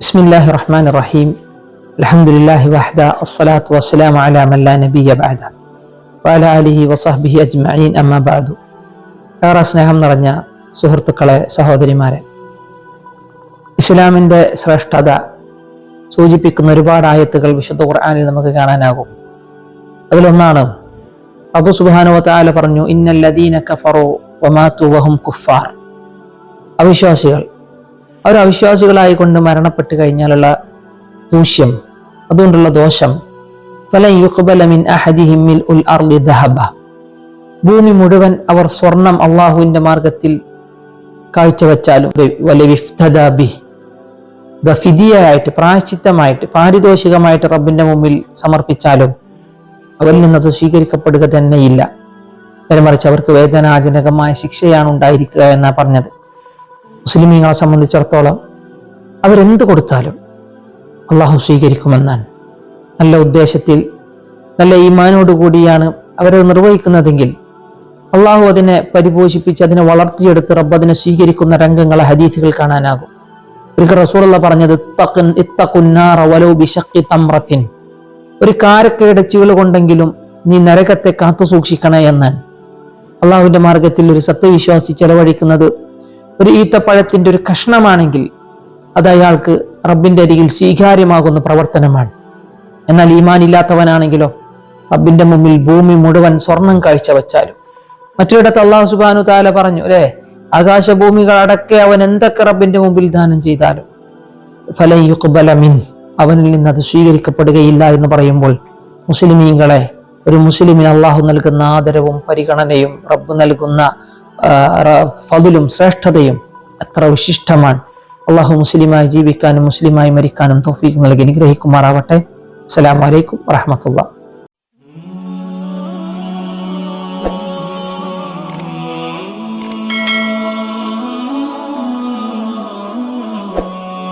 بسم الله الرحمن الرحيم الحمد لله وحده الصلاة والسلام على من لا نبي بعده وعلى آله وصحبه أجمعين أما بعد ഏറെ സ്നേഹം നിറഞ്ഞ സുഹൃത്തുക്കളെ സഹോദരിമാരെ ഇസ്ലാമിൻ്റെ ശ്രേഷ്ഠത സൂചിപ്പിക്കുന്ന ഒരുപാട് ആയത്തുകൾ വിശുദ്ധ ഖുർആനിൽ നമുക്ക് കാണാനാകും അതിലൊന്നാണ് അബു സുബാനു താല പറഞ്ഞു ഇന്നല്ലദീന കഫറു വമാതു വഹും കുഫാർ. അവിശ്വാസികൾ. അവർ അവിശ്വാസികളായി കൊണ്ട് മരണപ്പെട്ട് കഴിഞ്ഞാലുള്ള ദൂഷ്യം അതുകൊണ്ടുള്ള ദോഷം ഫല യുഖ്ബല മിൻ ഉൽ അർളി ദഹബ. ഭൂമി മുഴുവൻ അവർ സ്വർണം അള്ളാഹുവിന്റെ മാർഗത്തിൽ കാഴ്ചവെച്ചാലും വലവിഫ്തദ ബിഹ്. ദ ഫിദിയായിട്ട് പ്രായശ്ചിത്തമായിട്ട് പാരിതോഷികമായിട്ട് റബ്ബിന്റെ മുമ്പിൽ സമർപ്പിച്ചാലും അവരിൽ നിന്നത് സ്വീകരിക്കപ്പെടുക തന്നെയില്ല. നേരെ മറിച്ച് അവർക്ക് വേദനാജനകമായ ശിക്ഷയാണ് ഉണ്ടായിരിക്കുക എന്നാണ് പറഞ്ഞത്. മുസ്ലിമീങ്ങളെ സംബന്ധിച്ചിടത്തോളം അവരെന്ത് കൊടുത്താലും അള്ളാഹു സ്വീകരിക്കുമെന്നാണ്. നല്ല ഉദ്ദേശത്തിൽ നല്ല ഈമാനോട് കൂടിയാണ് അവരത് നിർവഹിക്കുന്നതെങ്കിൽ അള്ളാഹു അതിനെ പരിപോഷിപ്പിച്ച് അതിനെ വളർത്തിയെടുത്ത് റബ്ബ് അതിനെ സ്വീകരിക്കുന്ന രംഗങ്ങളെ ഹദീസുകൾ കാണാനാകും. ഒരിക്കൽ റസൂലുള്ള പറഞ്ഞത് ഇത്തക്കുന്നാറ വലോ ബിശക്തി തമ്രത്തിൻ. തംറത്തിൻ." ഒരു കാരക്കയുടെ കൊണ്ടെങ്കിലും നീ നരകത്തെ കാത്തു സൂക്ഷിക്കണേ എന്ന്. അള്ളാഹുവിന്റെ മാർഗത്തിൽ ഒരു സത്യവിശ്വാസി ചെലവഴിക്കുന്നത് ഒരു ഈത്തപ്പഴത്തിന്റെ ഒരു കഷ്ണമാണെങ്കിൽ അത് അയാൾക്ക് റബ്ബിന്റെ അരികിൽ സ്വീകാര്യമാകുന്ന പ്രവർത്തനമാണ്. എന്നാൽ ഈമാൻ ഇല്ലാത്തവനാണെങ്കിലോ റബ്ബിന്റെ മുമ്പിൽ ഭൂമി മുഴുവൻ സ്വർണം കാഴ്ചവെച്ചാലും. മറ്റൊരിടത്ത് അള്ളാഹു സുബാനു താല പറഞ്ഞു അല്ലെ ആകാശഭൂമികൾ അടക്കെ അവൻ എന്തൊക്കെ റബ്ബിന്റെ മുമ്പിൽ ദാനം ചെയ്താലും? ഫലൻ മിൻ. അവനിൽ നിന്ന് അത് സ്വീകരിക്കപ്പെടുകയില്ല എന്ന് പറയുമ്പോൾ മുസ്ലിമീങ്ങളെ ഒരു മുസ്ലിമിന് അള്ളാഹു നൽകുന്ന ആദരവും പരിഗണനയും റബ്ബ് നൽകുന്ന ഫതിലും ശ്രേഷ്ഠതയും എത്ര വിശിഷ്ടമാണ്. അള്ളാഹു മുസ്ലിമായി ജീവിക്കാനും മുസ്ലിമായി മരിക്കാനും തോഫീക്ക് നൽകി അനുഗ്രഹിക്കുമാറാവട്ടെ. അസ്സലാമലൈക്കും അലൈക്കും വറഹ്മത്തുള്ളാഹി.